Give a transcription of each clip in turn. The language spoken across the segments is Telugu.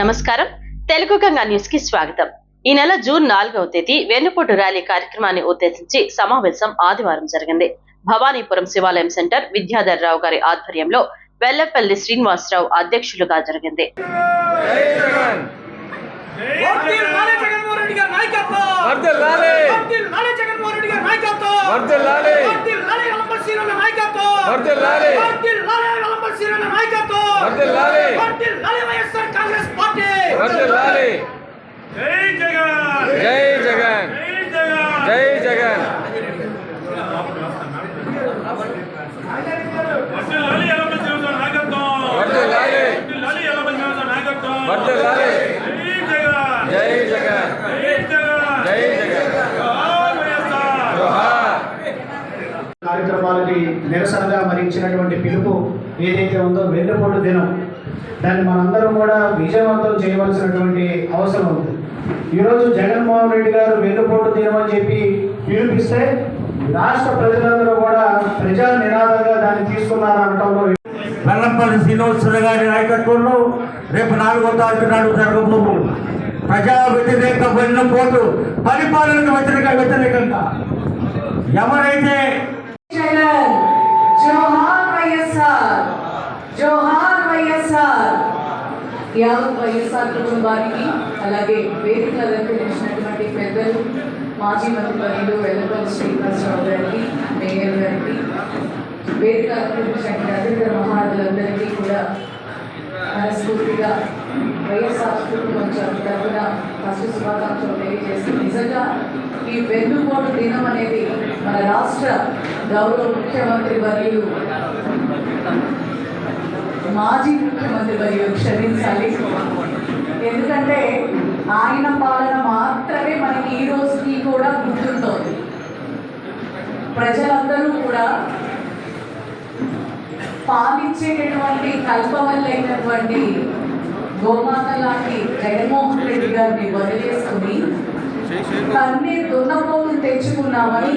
నమస్కారం. తెలుగు గంగా న్యూస్కి స్వాగతం. ఈ నెల జూన్ నాలుగవ తేదీ వెన్నుపోటు ర్యాలీ కార్యక్రమాన్ని ఉద్దేశించి సమావేశం ఆదివారం జరిగింది. భవానీపురం శివాలయం సెంటర్ విద్యాధర్ రావు గారి ఆధ్వర్యంలో వెల్లపల్లి శ్రీనివాసరావు అధ్యక్షులుగా జరిగింది. వర్ధిల్లాలి జగన్మోహన్ రెడ్డి గారి నాయకత్వం ವರ್ದಿಲ್ಲಾರೆ ವರ್ದಿಲ್ಲಾರೆ ನಮ್ಮ ಶಿರನ ನಾಯಕತ್ವ ವರ್ದಿಲ್ಲಾರೆ ವರ್ದಿಲ್ಲಾರೆ ವೈಎಸ್ಆರ್ ಕಾಂಗ್ರೆಸ್ ಪಾರ್ಟಿ ವರ್ದಿಲ್ಲಾರೆ ಜೈ ಜಗನ್ ಜೈ ಜಗನ್ ಜೈ ಜಗನ್ ಜೈ ಜಗನ್ ఉందో వెన్నుపోటు దినం. దాన్ని మనందరం కూడా విజయవంతం చేయవలసినటువంటి అవసరం ఉంది. ఈరోజు జగన్మోహన్ రెడ్డి గారు వెన్నుపోటు దినం అని చెప్పి పిలిపిస్తే రాష్ట్ర ప్రజలందరూ కూడా ప్రజా నినాదంగా దాన్ని తీసుకున్నారు అనటంలో వెల్లంపల్లి శ్రీనివాసరావు గారి నాయకత్వంలో రేపు నాలుగో తారీఖు నాడు జరగబోము ప్రజా వ్యతిరేక వెన్నుపోటు పరిపాలనకు వ్యతిరేక వ్యతిరేకంగా. ఎవరైతే జగన్ జోహార్ వైఎస్ఆర్ జోహార్ వైఎస్ఆర్ యావత్ వైఎస్ఆర్ కుటుంబానికి అలాగే వేదిక అలంకరించినటువంటి పెద్దలు మాజీ మంత్రివర్యులు వెల్లపల్లి శ్రీనివాసరావు గారికి మేయర్ గారికి వేదిక అలంకరించినటువంటి అధికార మహారాజులందరికీ కూడా మనస్ఫూర్తిగా వైఎస్ఆర్ కుటుంబం తరఫున ఫస్ట్ శుభాకాంక్షలు తెలియజేస్తూ నిజంగా ఈ వెన్నుపోటు దినం అనేది మన రాష్ట్ర గౌరవ ముఖ్యమంత్రి వర్యులు మాజీ ముఖ్యమంత్రి మరియు క్షమించాలి. ఎందుకంటే ఆయన పాలన మాత్రమే మనకి ఈ రోజుకి కూడా గుర్తుంటుంది. ప్రజలందరూ కూడా పాలించేటటువంటి కల్పవల్లైనటువంటి గోమాత లాంటి జగన్మోహన్ రెడ్డి గారిని వదిలేసుకుని కన్నీ దున్నపోతులు తెచ్చుకున్నామని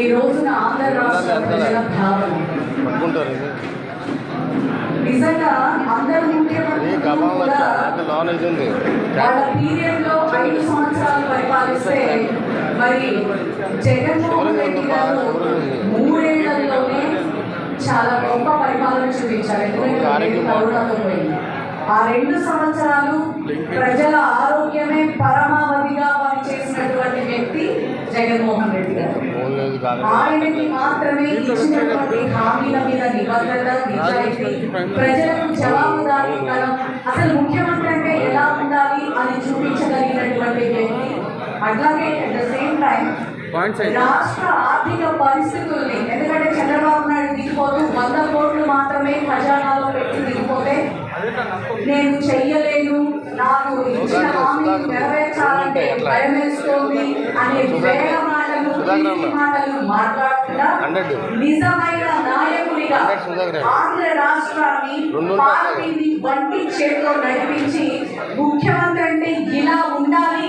ఈ రోజున ఆంధ్ర రాష్ట్ర ప్రజల భావన. నిజంగా అందరు ముఖ్యమంత్రులు కూడా వాళ్ళ పీరియడ్లో ఐదు సంవత్సరాలు పరిపాలిస్తే మరి జగన్మోహన్ రెడ్డి గారు మూడేళ్ళలోనే చాలా గొప్ప పరిపాలన చూపించారు. ఎందుకంటే ఆ రెండు సంవత్సరాలు ప్రజల ఆరోగ్యమే పరమావధిగా పనిచేసినటువంటి వ్యక్తి జగన్మోహన్ రెడ్డి గారు. ఆయనకి మాత్రమే ఇచ్చినటువంటి హామీల మీద నిబద్ధత నిజాయితీ ప్రజలకు జవాబుదారీతనం అసలు ముఖ్యమంత్రి అంటే ఎలా ఉండాలి అని చూపించగలిగినటువంటి వ్యక్తి. అట్లాగే అట్ ద సేమ్ టైం రాష్ట్ర ఆర్థిక పరిస్థితుల్ని ఎందుకంటే చంద్రబాబు నాయుడు దిగిపోతూ వంద కోట్లు మాత్రమే ఖజానాలో పెట్టి దిగిపోతే నేను చెయ్యలేను. నాకు ఇచ్చిన హామీ నెరవేర్చాలంటే భయం వేస్తోంది అనే వేల మాటలు మాటలు మాట్లాడకుండా నిజమైన నాయకుడిగా ఆంధ్ర రాష్ట్రాన్ని పార్టీని వంటి చేతిలో నడిపించి ముఖ్యమంత్రి అంటే ఇలా ఉండాలి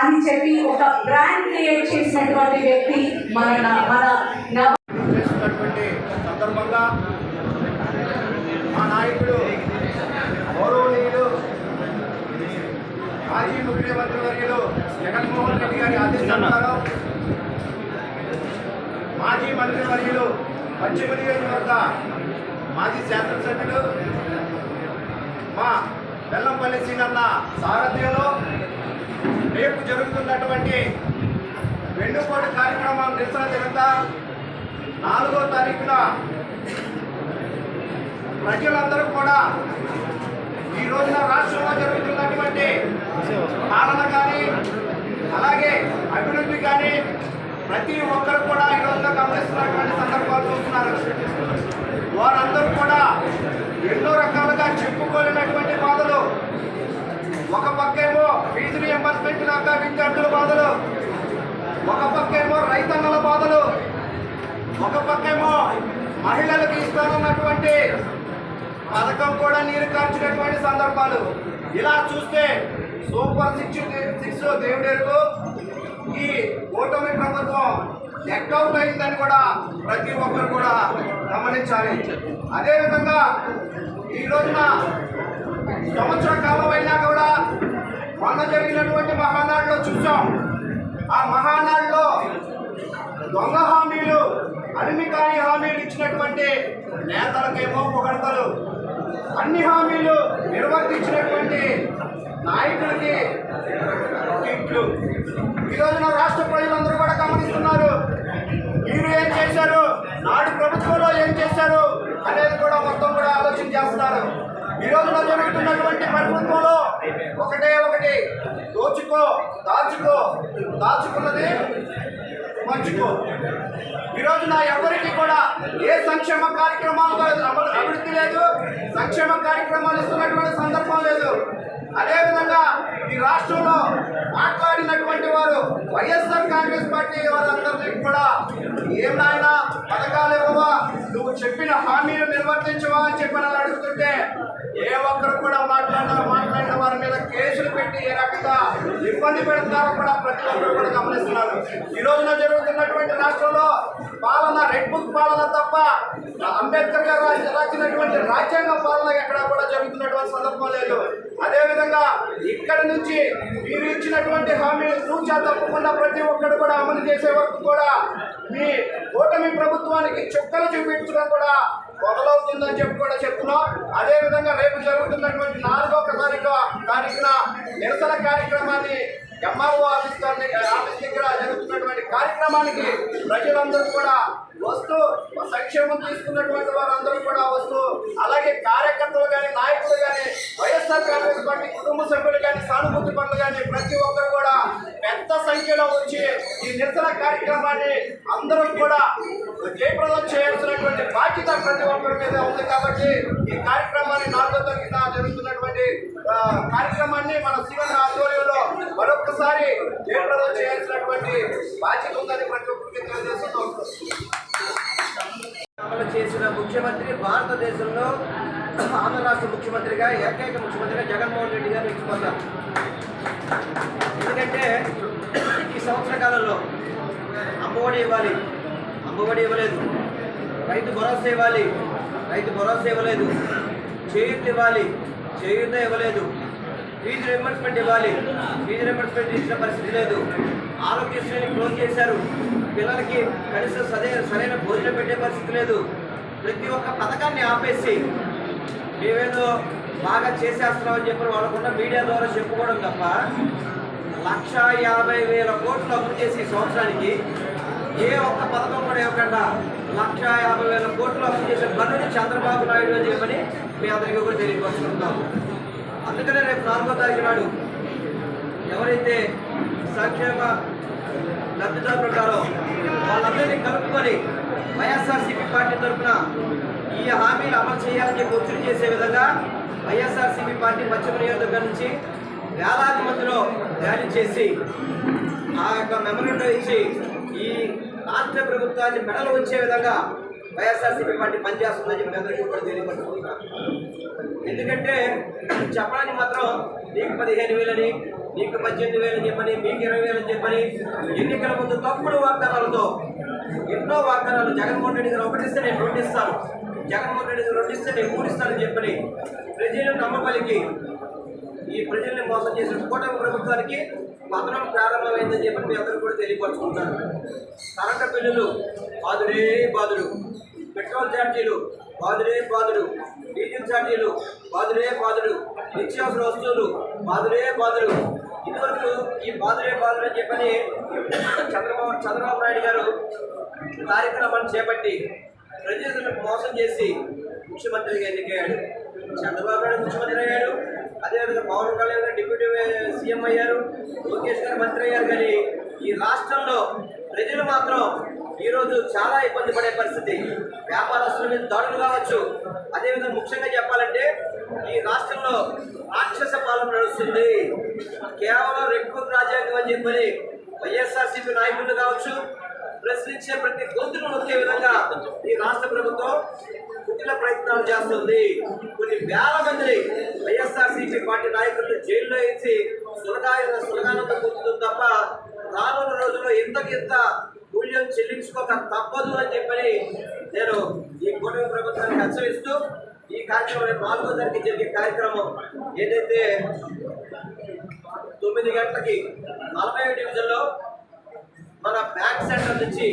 అని చెప్పి ఒక బ్రాండ్ క్రియేట్ చేసినటువంటి వ్యక్తి మన మన సందర్భంగా మా నాయకుడు మాజీ ముఖ్యమంత్రి వర్యులు జగన్మోహన్ రెడ్డి గారి ఆదేశానుసారం మాజీ మంత్రి వర్యులు పశ్చిమ నియోజకవర్గ మాజీ శాసనసభ్యులు మా బెల్లంపల్లి సీనన్న సారథ్యంలో రేపు జరుగుతున్నటువంటి వెన్నుపోటు కార్యక్రమం నిరసన జరుగుతా నాలుగో తారీఖున ప్రజలందరూ కూడా ఈ రోజున రాష్ట్రంలో జరుగుతున్నటువంటి పాలన కానీ అలాగే అభివృద్ధి కానీ ప్రతి ఒక్కరు కూడా ఈ గమనిస్తున్నటువంటి సందర్భాలు చూస్తున్నారు. వారందరూ కూడా ఎన్నో రకాలుగా చెప్పుకోలేనటువంటి బాధలు. ఒక పక్కేమో ఫీజు రియంబర్స్మెంట్ కాక విద్యార్థుల బాధలు. ఒక పక్కేమో రైతన్నల బాధలు. ఒక పక్కేమో మహిళలకు ఇస్తానన్నటువంటి పథకం కూడా నీరు కార్చినటువంటి సందర్భాలు. ఇలా చూస్తే సూపర్ సిక్స్ సిక్స్ దేవుడేరుకు ఈ ఓటమి ప్రభుత్వం ఎక్కౌంట్ అయిందని కూడా ప్రతి ఒక్కరు కూడా గమనించాలి. అదేవిధంగా ఈ రోజున సంవత్సర కాలం మొన్న జరిగినటువంటి మహానాడులో చూసాం. ఆ మహానాడులో దొంగ హామీలు అలిమి కాని హామీలు ఇచ్చినటువంటి నేతలకేమో పొగడతలు. అన్ని హామీలు నిర్వర్తించినటువంటి నాయకుడికి ఇట్లు. ఈ రోజున రాష్ట్ర ప్రజలందరూ కూడా గమనిస్తున్నారు. మీరు ఏం చేశారు? నాడు ప్రభుత్వంలో ఏం చేశారు అనేది కూడా మొత్తం కూడా ఆలోచన చేస్తున్నారు. ఈ రోజున జరుగుతున్నటువంటి ప్రభుత్వంలో ఒకటే ఒకటి. దోచుకో దాచుకో దాచుకున్నది మంచుకో ఈ రోజున ఎవరికి కూడా ఏ సంక్షేమ కార్యక్రమాలు అభివృద్ధి లేదు. సంక్షేమ కార్యక్రమాలు ఇస్తున్నటువంటి సందర్భం లేదు. అదేవిధంగా ఈ రాష్ట్రంలో మాట్లాడినటువంటి వారు వైఎస్ఆర్ కాంగ్రెస్ పార్టీ వారందరికీ కూడా ఏం నాయన పథకాలు ఇవ్వవా? నువ్వు చెప్పిన హామీలు నిర్వర్తించవా అని చెప్పి నన్ను అడుగుతుంటే ఏ ఒక్కరు కూడా మాట్లాడిన మాట్లాడిన వారి మీద కేసులు పెట్టి ఏ రకంగా ఇబ్బంది పెడుతున్నారో కూడా ప్రతి ఒక్కరు కూడా గమనిస్తున్నారు. ఈ రోజున జరుగుతున్నటువంటి రాష్ట్రంలో పాలన రెడ్ బుక్ పాలన తప్ప అంబేద్కర్ గారు రాసినటువంటి రాజ్యాంగ పాలన ఎక్కడా కూడా జరుగుతున్నటువంటి సందర్భం లేదు. అదేవిధంగా ఇక్కడ నుంచి మీరు ఇచ్చినటువంటి హామీలు తూచా తప్పకుండా ప్రతి ఒక్కరు కూడా అమలు చేసే వరకు కూడా మీ కూటమి ప్రభుత్వానికి చుక్కలు చూపించడం కూడా మొదలవుతుందని చెప్పి కూడా చెప్తున్నాం. అదేవిధంగా రేపు జరుగుతున్నటువంటి నాలుగో తారీఖు తారీఖున నిరసన కార్యక్రమాన్ని ఎంఆర్ఓ ఆఫీస్ గారి ఆఫీస్ దగ్గర జరుగుతున్నటువంటి కార్యక్రమానికి ప్రజలందరూ కూడా వస్తూ సంక్షేమం తీసుకున్నటువంటి వారందరూ కూడా వస్తూ అలాగే కార్యకర్తలు కానీ వైఎస్ఆర్ కాంగ్రెస్ పార్టీ కుటుంబ సభ్యులు కానీ సానుభూతి పనులు కానీ ప్రతి ఒక్కరు కూడా పెద్ద సంఖ్యలో వచ్చి ఈ నిరసన కార్యక్రమాన్ని అందరం కూడా జయప్రదం చేయాల్సినటువంటి బాధ్యత ప్రతి ఒక్కరి మీద ఉంది కాబట్టి ఈ కార్యక్రమాన్ని నాలుగో తరగతి జరుగుతున్నటువంటి కార్యక్రమాన్ని మన శివన్ ఆధ్వర్యంలో మరొకసారి జయప్రదం చేయాల్సినటువంటి బాధ్యత ఉందని ప్రతి ఒక్కరికి తెలియజేస్తున్నాం. అమలు చేసిన ముఖ్యమంత్రి భారతదేశంలో ఆంధ్ర రాష్ట్ర ముఖ్యమంత్రిగా ఏకైక ముఖ్యమంత్రిగా జగన్మోహన్ రెడ్డి గారు ఎంచుకున్నారు ఎందుకంటే సంవత్సర కాలంలో అమ్మఒడి ఇవ్వాలి. అమ్మఒడి ఇవ్వలేదు. రైతు భరోసా ఇవ్వాలి. రైతు భరోసా ఇవ్వలేదు. చేయూత ఇవ్వాలి. చేయూత ఇవ్వలేదు. ఫీజు రింబర్స్మెంట్ ఇవ్వాలి. ఫీజు రింబర్స్మెంట్ ఇచ్చిన పరిస్థితి లేదు. ఆరోగ్యశ్రీని క్లోజ్ చేశారు. పిల్లలకి కనీసం సదే సరైన భోజనం పెట్టే పరిస్థితి లేదు. ప్రతి ఒక్క పథకాన్ని ఆపేసి మేమేదో బాగా చేసేస్తున్నామని చెప్పి వాళ్ళకున్న మీడియా ద్వారా చెప్పుకోవడం తప్ప లక్ష యాభై వేల కోట్లు అప్పు చేసి సంవత్సరానికి ఏ ఒక్క పథకం కూడా ఇవ్వకుండా లక్ష యాభై వేల కోట్లు అప్పు చేసిన పనులు చంద్రబాబు నాయుడు చేయమని మీ అందరికీ కూడా తెలియపరుచుకుంటాము అందుకనే రేపు నాలుగో తారీఖు నాడు ఎవరైతే సంక్షేమ లబ్ధిదారులు ఉంటారో వాళ్ళందరినీ కలుపుకొని వైఎస్ఆర్సీపీ పార్టీ తరఫున ఈ హామీలు అమలు చేయాలని ఒత్తిడి చేసే విధంగా వైఎస్ఆర్సీపీ పార్టీ పశ్చిమ నియోజకవర్గం నుంచి వేలాది మందిలో ర్యాలీ చేసి ఆ యొక్క మెమరండం ఇచ్చి ఈ రాష్ట్ర ప్రభుత్వాన్ని మెడలు వచ్చే విధంగా వైఎస్ఆర్సీపీ పార్టీ పనిచేస్తుందని చెప్పి అందరికీ కూడా తెలియపడుతున్నాం ఎందుకంటే చెప్పడానికి మాత్రం నీకు పదిహేను వేలని నీకు పద్దెనిమిది వేలని చెప్పని మీకు ఇరవై వేలని చెప్పని ఎన్నికల ముందు తప్పుడు వాగ్దానాలతో ఎన్నో వాగ్దానాలు జగన్మోహన్ రెడ్డి గారు ఒకటిస్తే నేను రెండు ఇస్తాను జగన్మోహన్ రెడ్డి గారు రెండు ఇస్తే నేను మూడు ఇస్తానని చెప్పని ప్రజలను నమ్మబలికి ఈ ప్రజల్ని మోసం చేసిన కూటమి ప్రభుత్వానికి పతనం ప్రారంభమైందని చెప్పి మీ అందరూ కూడా తెలియపరుచుకుంటారు. కరెంటు బిల్లులు బాధుడే బాధుడు పెట్రోల్ ఛార్జీలు బాధుడే బాధుడు డీజిల్ ఛార్జీలు బాధుడే బాధుడు నిత్యావసర వస్తువులు బాధుడే బాధుడు. ఇదివరకు ఈ బాధుడే బాధుడు అని చెప్పని చంద్రబాబు చంద్రబాబు నాయుడు గారు కార్యక్రమాన్ని చేపట్టి ప్రజలను మోసం చేసి ముఖ్యమంత్రిగా ఎన్నికయ్యాడు. చంద్రబాబు నాయుడు ముఖ్యమంత్రి అయ్యాడు. అదేవిధంగా పవన్ కళ్యాణ్ గారు డిప్యూటీ సీఎం అయ్యారు లోకేష్ గారు మంత్రి అయ్యారు. కానీ ఈ రాష్ట్రంలో ప్రజలు మాత్రం ఈరోజు చాలా ఇబ్బంది పడే పరిస్థితి. వ్యాపారస్తుల మీద దాడులు కావచ్చు. అదేవిధంగా ముఖ్యంగా చెప్పాలంటే ఈ రాష్ట్రంలో రాక్షస పాలన నడుస్తుంది. కేవలం రెడ్ బుక్ రాజ్యాంగం అని చెప్పని వైఎస్ఆర్సీపీ నాయకులు కావచ్చు ప్రశ్నించే ప్రతి గొంతును నొక్కే విధంగా ఈ రాష్ట్ర ప్రభుత్వం కుటిల ప్రయత్నాలు చేస్తుంది. కొన్ని వేల మందిని వైఎస్ఆర్సీపీ పార్టీ నాయకులను జైల్లో వేసి సులగాయ సులగానందం పొందుతుంది తప్ప రానున్న రోజుల్లో ఇంతకింత మూల్యం చెల్లించుకోక తప్పదు అని చెప్పని నేను ఈ కూటమి ప్రభుత్వాన్ని హెచ్చరిస్తూ ఈ కార్యక్రమం నాలుగో తారీఖు జరిగే కార్యక్రమం ఏదైతే తొమ్మిది గంటలకి నలభై డివిజన్లో మన బ్యాంక్ సెంటర్ నుంచి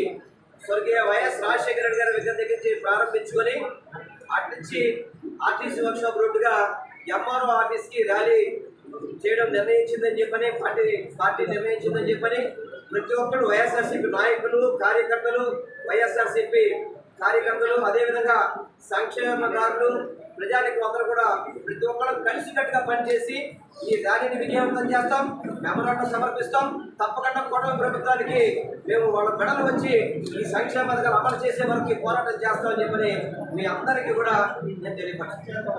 స్వర్గీయ వైఎస్ రాజశేఖర రెడ్డి గారి విగ్రహం దగ్గర నుంచి ప్రారంభించుకొని అటు నుంచి ఆర్టీసీ వర్క్షాప్ రోడ్డుగా ఎంఆర్ఓ ఆఫీస్కి ర్యాలీ చేయడం నిర్ణయించిందని చెప్పని పార్టీ పార్టీ నిర్ణయించిందని చెప్పని ప్రతి ఒక్కరు వైఎస్ఆర్సీపీ నాయకులు కార్యకర్తలు వైఎస్ఆర్సీపీ కార్యకర్తలు అదేవిధంగా సంక్షేమకారులు ప్రజానికి అందరూ కూడా ప్రతి ఒక్కరూ కలిసికట్టుగా పనిచేసి ఈ ర్యాలీని విజయవంతం చేస్తాం. మెమరాండం సమర్పిస్తాం. తప్పకుండా కూటమి ప్రభుత్వానికి మేము వాళ్ళ మెడలు వచ్చి ఈ సంక్షేమ పథకాలు అమలు చేసే వరకు పోరాటం చేస్తామని చెప్పని మీ అందరికీ కూడా నేను తెలియపరుస్తాను.